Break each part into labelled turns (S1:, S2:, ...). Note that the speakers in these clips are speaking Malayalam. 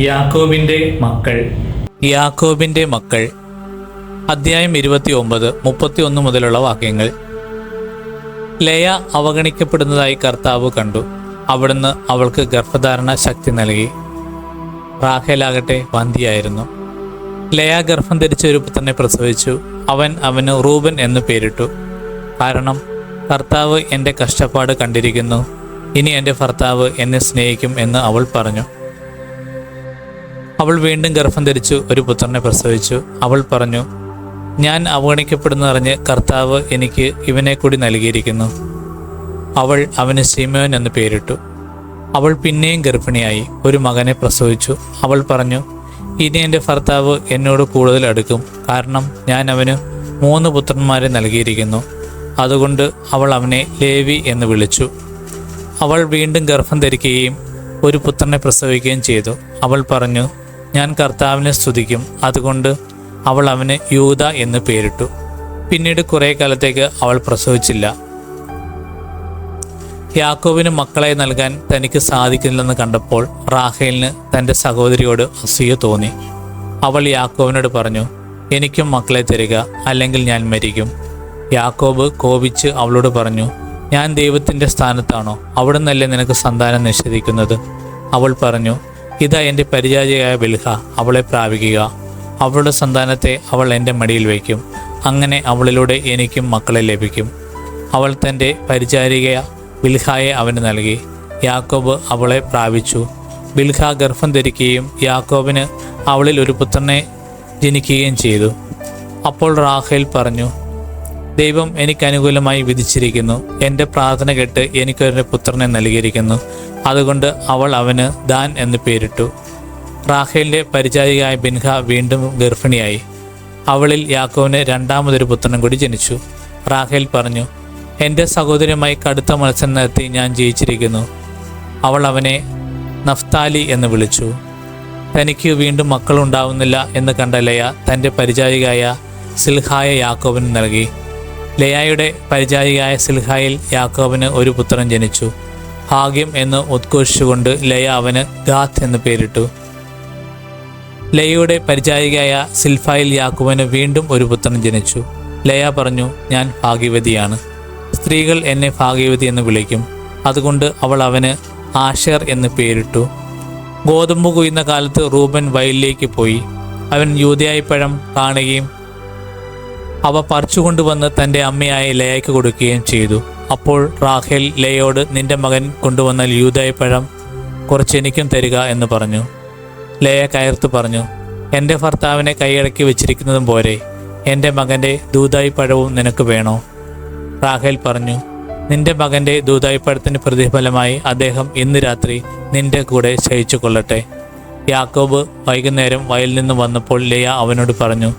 S1: യാക്കോബിന്റെ മക്കൾ.
S2: യാക്കോബിന്റെ മക്കൾ. അധ്യായം ഇരുപത്തി ഒമ്പത് മുപ്പത്തി ഒന്ന് മുതലുള്ള വാക്യങ്ങൾ. ലയ അവഗണിക്കപ്പെടുന്നതായി കർത്താവ് കണ്ടു. അവിടുന്ന് അവൾക്ക് ഗർഭധാരണ ശക്തി നൽകി. റാഖേലാകട്ടെ വന്ധിയായിരുന്നു ലയ ഗർഭം ധരിച്ച ഒരു പുത്രനെ പ്രസവിച്ചു. അവൻ അവന് റൂബൻ എന്ന് പേരിട്ടു. കാരണം കർത്താവ് എന്റെ കഷ്ടപ്പാട് കണ്ടിരിക്കുന്നു. ഇനി എന്റെ ഭർത്താവ് എന്നെ സ്നേഹിക്കും എന്ന് അവൾ പറഞ്ഞു. അവൾ വീണ്ടും ഗർഭം ധരിച്ചു ഒരു പുത്രനെ പ്രസവിച്ചു. അവൾ പറഞ്ഞു ഞാൻ അവഗണിക്കപ്പെടുന്നറിഞ്ഞ് കർത്താവ് എനിക്ക് ഇവനെ കൂടി നൽകിയിരിക്കുന്നു. അവൾ അവന് ശിമോൻ എന്ന് പേരിട്ടു. അവൾ പിന്നെയും ഗർഭിണിയായി ഒരു മകനെ പ്രസവിച്ചു. അവൾ പറഞ്ഞു ഇനി എന്റെ ഭർത്താവ് എന്നോട് കൂടുതൽ അടുക്കും കാരണം ഞാൻ അവന് മൂന്ന് പുത്രന്മാരെ നൽകിയിരിക്കുന്നു. അതുകൊണ്ട് അവൾ അവനെ ലേവി എന്ന് വിളിച്ചു. അവൾ വീണ്ടും ഗർഭം ധരിക്കുകയും ഒരു പുത്രനെ പ്രസവിക്കുകയും ചെയ്തു. അവൾ പറഞ്ഞു ഞാൻ കർത്താവിനെ സ്തുതിക്കും. അതുകൊണ്ട് അവൾ അവന് യൂത എന്ന് പേരിട്ടു. പിന്നീട് കുറേ കാലത്തേക്ക് അവൾ പ്രസവിച്ചില്ല. യാക്കോബിന് മക്കളെ നൽകാൻ തനിക്ക് സാധിക്കുന്നില്ലെന്ന് കണ്ടപ്പോൾ റാഹേലിന് തന്റെ സഹോദരിയോട് അസൂയ തോന്നി. അവൾ യാക്കോബിനോട് പറഞ്ഞു എനിക്കും മക്കളെ തരിക അല്ലെങ്കിൽ ഞാൻ മരിക്കും. യാക്കോബ് കോപിച്ച് അവളോട് പറഞ്ഞു ഞാൻ ദൈവത്തിന്റെ സ്ഥാനത്താണോ? അവിടെ നിന്നല്ലേ നിനക്ക് സന്താനം നിഷേധിക്കുന്നത്? അവൾ പറഞ്ഞു ഇതാ എന്റെ പരിചാരിയായ ബിൽഹ അവളെ പ്രാപിക്കുക. അവളുടെ സന്താനത്തെ അവൾ എന്റെ മടിയിൽ വയ്ക്കും. അങ്ങനെ അവളിലൂടെ എനിക്കും മക്കളെ ലഭിക്കും. അവൾ തന്റെ പരിചാരിക ബിൽഹായെ അവന് നൽകി. യാക്കോബ് അവളെ പ്രാപിച്ചു. ബിൽഹ ഗർഭം ധരിക്കുകയും യാക്കോബിന് അവളിൽ ഒരു പുത്രനെ ജനിക്കുകയും ചെയ്തു. അപ്പോൾ റാഹേൽ പറഞ്ഞു ദൈവം എനിക്ക് അനുകൂലമായി വിധിച്ചിരിക്കുന്നു. എന്റെ പ്രാർത്ഥന കേട്ട് എനിക്കൊരു പുത്രനെ നൽകിയിരിക്കുന്നു. അതുകൊണ്ട് അവൾ അവന് ദാൻ എന്ന് പേരിട്ടു. റാഹേലിന്റെ പരിചാരികയായ ബിൻഹ വീണ്ടും ഗർഭിണിയായി. അവളിൽ യാക്കോവിന് രണ്ടാമതൊരു പുത്രനും കൂടി ജനിച്ചു. റാഹേൽ പറഞ്ഞു എന്റെ സഹോദരിയുമായി കടുത്ത മത്സരം നടത്തി ഞാൻ ജയിച്ചിരിക്കുന്നു. അവൾ അവനെ നഫ്താലി എന്ന് വിളിച്ചു. തനിക്ക് വീണ്ടും മക്കളുണ്ടാവുന്നില്ല എന്ന് കണ്ട ലയ തന്റെ പരിചാരികയായ സിൽഹായ യാക്കോബിന് നൽകി. ലയായുടെ പരിചാരികയായ സിൽഹായിൽ യാക്കോബിന് ഒരു പുത്രൻ ജനിച്ചു. ഭാഗ്യം എന്ന് ഉദ്ഘോഷിച്ചുകൊണ്ട് ലയ അവന് ഗാത്ത് എന്ന് പേരിട്ടു. ലയയുടെ പരിചാരികയായ സിൽഫായിൽ യാക്കോബിന് വീണ്ടും ഒരു പുത്രൻ ജനിച്ചു. ലയ പറഞ്ഞു ഞാൻ ഭാഗ്യവതിയാണ്. സ്ത്രീകൾ എന്നെ ഭാഗ്യവതി എന്ന് വിളിക്കും. അതുകൊണ്ട് അവൾ അവന് ആഷേർ എന്ന് പേരിട്ടു. ഗോതമ്പ് കൊയ്യുന്ന കാലത്ത് റൂബൻ വയലിലേക്ക് പോയി. അവൻ യൂതയായി പഴം കാണുകയും അവ പറിച്ചുകൊണ്ടുവന്ന് തന്റെ അമ്മയായ ലയയ്ക്ക് കൊടുക്കുകയും ചെയ്തു. അപ്പോൾ റാഹേൽ ലയോട് നിന്റെ മകൻ കൊണ്ടുവന്ന യൂതായി പഴം കുറച്ച് എനിക്കും തരിക എന്ന് പറഞ്ഞു. ലയ കയർത്ത് പറഞ്ഞു എന്റെ ഭർത്താവിനെ കൈയടക്കി വെച്ചിരിക്കുന്നതും പോരെ. എന്റെ മകന്റെ ദൂതായി പഴവും നിനക്ക് വേണോ? റാഹേൽ പറഞ്ഞു നിന്റെ മകന്റെ ദൂതായി പഴത്തിന് പ്രതിഫലമായി അദ്ദേഹം ഇന്ന് രാത്രി നിന്റെ കൂടെ ശയിച്ചു കൊള്ളട്ടെ യാക്കോബ് വൈകുന്നേരം വയലിൽ നിന്ന് വന്നപ്പോൾ ലയ അവനോട് പറഞ്ഞു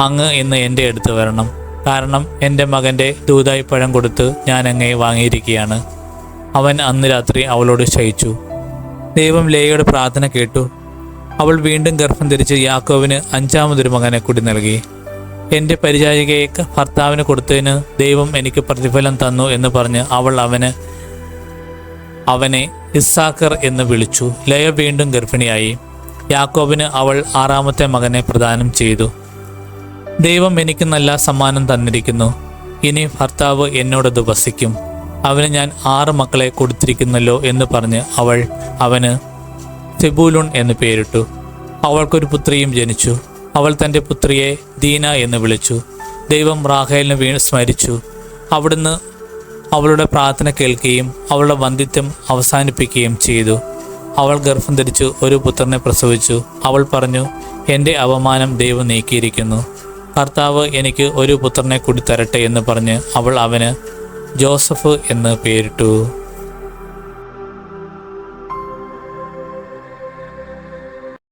S2: അങ്ങ് ഇന്ന് എന്റെ അടുത്ത് വരണം. കാരണം എന്റെ മകന്റെ ദൂതായി പഴം കൊടുത്ത് ഞാൻ അങ്ങയെ വാങ്ങിയിരിക്കുകയാണ്. അവൻ അന്ന് രാത്രി അവളോട് ശയിച്ചു. ദൈവം ലേയയുടെ പ്രാർത്ഥന കേട്ടു. അവൾ വീണ്ടും ഗർഭം ധരിച്ച് യാക്കോവിന് അഞ്ചാമതൊരു മകനെ കൂടി നൽകി. എന്റെ പരിചാരികയെ ഭർത്താവിന് കൊടുത്തതിന് ദൈവം എനിക്ക് പ്രതിഫലം തന്നു എന്ന് പറഞ്ഞ് അവൾ അവന് അവനെ ഇസാക്കർ എന്ന് വിളിച്ചു. ലയ വീണ്ടും ഗർഭിണിയായി. യാക്കോബിന് അവൾ ആറാമത്തെ മകനെ പ്രദാനം ചെയ്തു. ദൈവം എനിക്ക് നല്ല സമ്മാനം തന്നിരിക്കുന്നു. ഇനി ഭർത്താവ് എന്നോടത് വസിക്കും അവന് ഞാൻ ആറ് മക്കളെ കൊടുത്തിരിക്കുന്നല്ലോ എന്ന് പറഞ്ഞ് അവൾ അവന് സെബൂലുൺ എന്ന് പേരിട്ടു. അവൾക്കൊരു പുത്രിയും ജനിച്ചു. അവൾ തന്റെ പുത്രിയെ ദീന എന്ന് വിളിച്ചു. ദൈവം റാഹേലിനെ വീണ് സ്മരിച്ചു. അവിടുന്ന് അവളുടെ പ്രാർത്ഥന കേൾക്കുകയും അവളുടെ വന്ദിത്വം അവസാനിപ്പിക്കുകയും ചെയ്തു. അവൾ ഗർഭം ധരിച്ചു ഒരു പുത്രനെ പ്രസവിച്ചു. അവൾ പറഞ്ഞു എന്റെ അവമാനം ദൈവം നീക്കിയിരിക്കുന്നു. കർത്താവ് എനിക്ക് ഒരു പുത്രനെ കൂടി തരട്ടെ എന്ന് പറഞ്ഞ് അവൾ അവന് ജോസഫ് എന്ന് പേരിട്ടു.